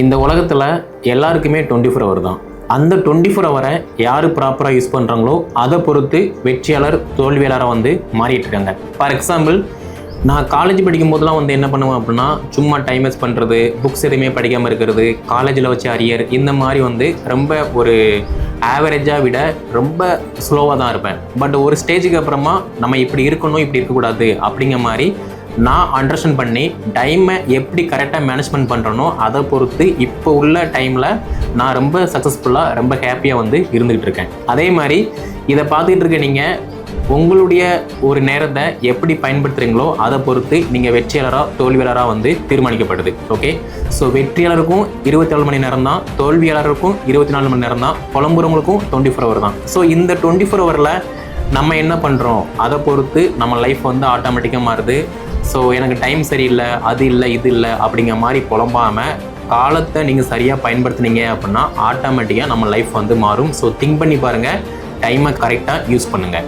இந்த உலகத்தில் எல்லாருக்குமே டுவெண்ட்டி ஃபோர் ஹவர் தான். அந்த டுவெண்ட்டி ஃபோர் ஹவரை யார் ப்ராப்பராக யூஸ் பண்ணுறாங்களோ அதை பொறுத்து வெற்றியாளர் தோல்வியாளராக வந்து மாறிட்டு இருக்காங்க. ஃபார் எக்ஸாம்பிள் நான் காலேஜ் படிக்கும் போதெல்லாம் வந்து என்ன பண்ணுவேன் அப்படின்னா சும்மா டைம் வேஸ்ட் பண்ணுறது புக்ஸ் எதுவுமே படிக்காமல் இருக்கிறது காலேஜில் வச்சு அரியர் இந்த மாதிரி வந்து ரொம்ப ஒரு ஆவரேஜாக விட ரொம்ப ஸ்லோவாக தான் இருப்பேன். பட் ஒரு ஸ்டேஜுக்கு அப்புறமா நம்ம இப்படி இருக்கணும் இப்படி இருக்கக்கூடாது அப்படிங்கிற மாதிரி நான் அண்டர்ஸ்டாண்ட் பண்ணி டைமை எப்படி கரெக்டாக மேனேஜ்மெண்ட் பண்ணுறனோ அதை பொறுத்து இப்போ உள்ள டைமில் நான் ரொம்ப சக்ஸஸ்ஃபுல்லாக ரொம்ப ஹாப்பியாக வந்து இருந்துகிட்டு இருக்கேன். அதே மாதிரி இதை பார்த்துக்கிட்டு இருக்க நீங்கள் உங்களுடைய ஒரு நேரத்தை எப்படி பயன்படுத்துகிறீங்களோ அதை பொறுத்து நீங்கள் வெற்றியாளராக தோல்வியாளராக வந்து தீர்மானிக்கப்படுது. ஓகே ஸோ வெற்றியாளருக்கும் இருபத்தி நாலு மணி நேரம் தான் தோல்வியாளருக்கும் இருபத்தி நாலு மணி நேரம் தான் புலம்புறவங்களுக்கும் டுவெண்ட்டி ஃபோர் ஹவர் தான். ஸோ இந்த டுவெண்ட்டி ஃபோர் ஹவரில் நம்ம என்ன பண்ணுறோம் அதை பொறுத்து நம்ம லைஃப் வந்து ஆட்டோமேட்டிக்காக மாறுது. ஸோ எனக்கு டைம் சரியில்லை அது இல்லை இது இல்லை அப்படிங்கிற மாதிரி புலம்பாமல் காலத்தை நீங்கள் சரியாக பயன்படுத்துனீங்க அப்படின்னா ஆட்டோமேட்டிக்காக நம்ம லைஃப் வந்து மாறும். ஸோ திங்க் பண்ணி பாருங்கள் டைமை கரெக்டாக யூஸ் பண்ணுங்கள்